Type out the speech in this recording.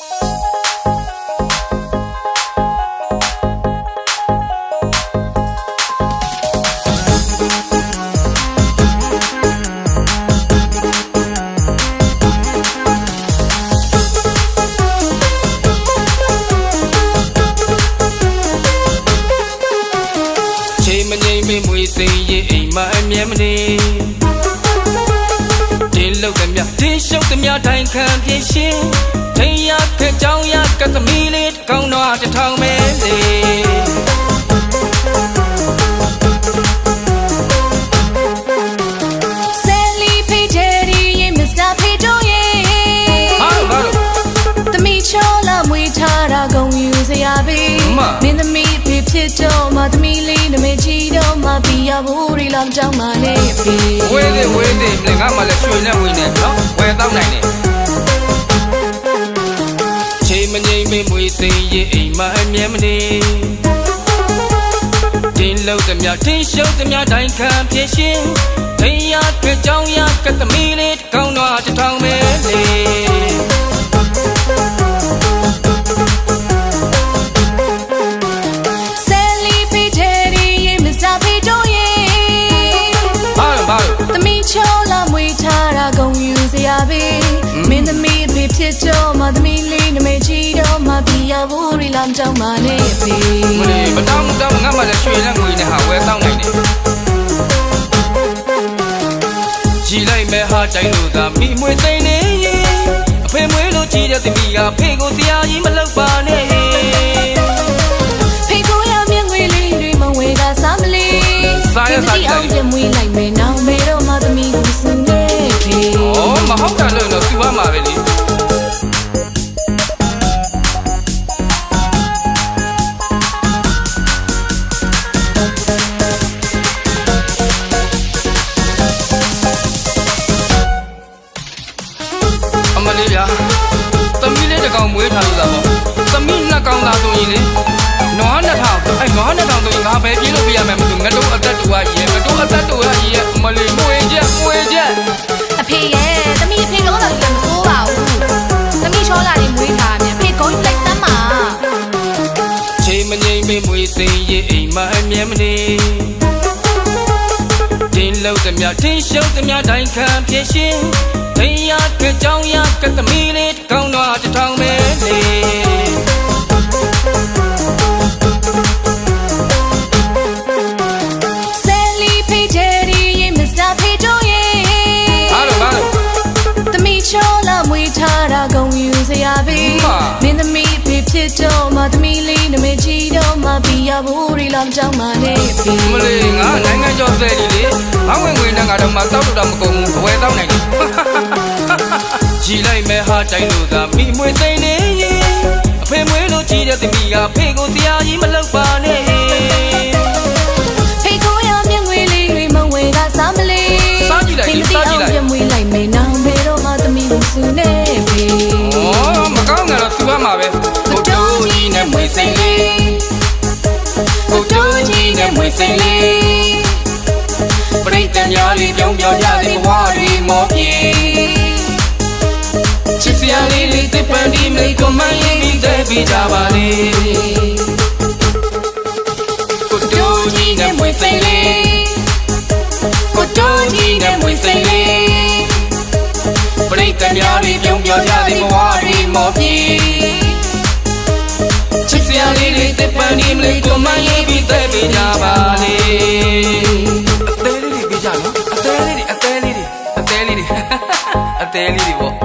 ချိန်မငိမ့်မမွေစိန်ရဲ့အိမ်မအမြဲမနေတင်းလောက်သမျှတင်းရှုပ်သမျှတိုင်းခံပြင်းရှင်း ထိန်ရခက်ကြောင်းရကတ်သမီးလေးတစ်ကောင်းတော့တစ်ထောင်မဲလေဆယ်လီဖေးချယ်ရီရေမစ္စတာဖေးတို့ရေဟာဘာလို့သမီးချောလာမွေးထားတာဂုံယူစရာပဲမမင်းသမီးဖေးဖြစ်တော့မှသမီးလေးနမေချီတော့မှပြရဘူးရီလောင်ကြောင်းမှလည်းဖေးဝေးသေးဝေးသေးမင်းငါမှလည်းရွှေနဲ့ဝင်နေနော်ဝယ်တော့နိုင်တယ် မငိမ့်မမွေစိန်ရဲ့အိမ်မအမြဲမနေတင်းလောက်သမျှတင်းရှုပ်သမျှတိုင်းခံပြင်းရှင်းထိန်ရခက်ကြောင်းရကတ်သမီးလေးတစ်ကောင်းတော့တစ်ထောင်မဲလေဆယ်လီဖေးချယ်ရီရေမစ္စတာဖေးတို့ရေဘာလို့ဘာလို့သမီးချောလာမွေးထား စ်တော့မှသမီးလေးနမေချီတော့မှပြရဘူးရီလောင်ကြောင်းမှလည်းဖေးမလေးမတောင်းမတောင်းငါမှလည်းရွှေနဲ့ငွေနဲ့ဟာဝယ်တော့နိုင်တယ်ကြည်လိုက်မဲ့ဟာတိုင်းလို့သာမိမွေသိနေရင်အဖေမွေးလို့ကြည်တဲ့သမီးကဖေကိုတရားကြီးမလုပ်ပါနဲ့ဖေကိုရမြငွေလေးတွေမဝေကစားမလေးအောင်ပြမွေးလိုက်မယ် ရင်လေနွားနှစ်ထောင်အဲ့နွားနှစ်ထောင်ဆိုရင်ငါပဲပြေးလို့ပြရမယ်မလို့ငါတို့အသက်တူကကြီးရဲ့ငါတို့အသက်တူကကြီးရဲ့အမလေးမွေချက်မွေချက်အဖေရဲ့သမီးအဖေကောင်းတာလည်းမစိုးပါဘူးသမီးချောလာနေမွေးထားတယ်ဖေကောင်းလိုက်စမ်းပါချိန်မငိမ့်မမွေစိန်ရဲ့အိမ်မအမြဲမနေတင်းလောက်သမျှတင်းရှုပ်သမျှတိုင်းခံပြင်းရှင်းထိန်ရခက်ကြောင်းရကတ်သမီး စ်တော့မှသမီးလေးနမေချီတော့မှပြရဘူးရီလောင်ကြောင်းမှလည်းဖေမလေးငါနိုင်ငံကျော်ဆယ်ကြီးလေငါဝင်ငွေနဲ့ငါတော့မှတောက်လို့တော့မကုန်ဘူးအဝယ်တောက်နိုင်တယ်ကြည်လိုက်မဲ့ဟာတိုင်းလို့သာမိမွေသိနေရင်အဖေမွေးလို့ကြည်တဲ့သမီးကဖေကိုတရားကြီးမလုပ်ပါနဲ့ဖေကိုရမြငွေလေးတွေမဝေကစားမလေးစားကြည့်လိုက်ဖေမစားကြည့်လိုက် စိန်လေး။ပရိသတ်များလေးပြောင်းပြောင်းကြတဲ့ဘဝတွေမောပြေ။ချစ်စရာလေးတွေတစ်ပန်ဒီမိတ်ကိုမန်ရင်ပြီးတဲ့ပြီးကြပါလေ။ကိုတိုးကြီးနဲ့မွေစိန်လေး။ကိုတိုးကြီးနဲ့မွေစိန်လေး။ပရိသတ်များတွေပြုံးပြောကြတဲ့ဘဝတွေမောပြေ န်ဒီမလေးကိုမရေးပြီးတဲ့ပေးကြပါလေအသေးလေးတွေပေးကြနော်အသေးလေးတွေအသေးလေးတွေအသေးလေးတွေအသေးလေးတွေပေါ့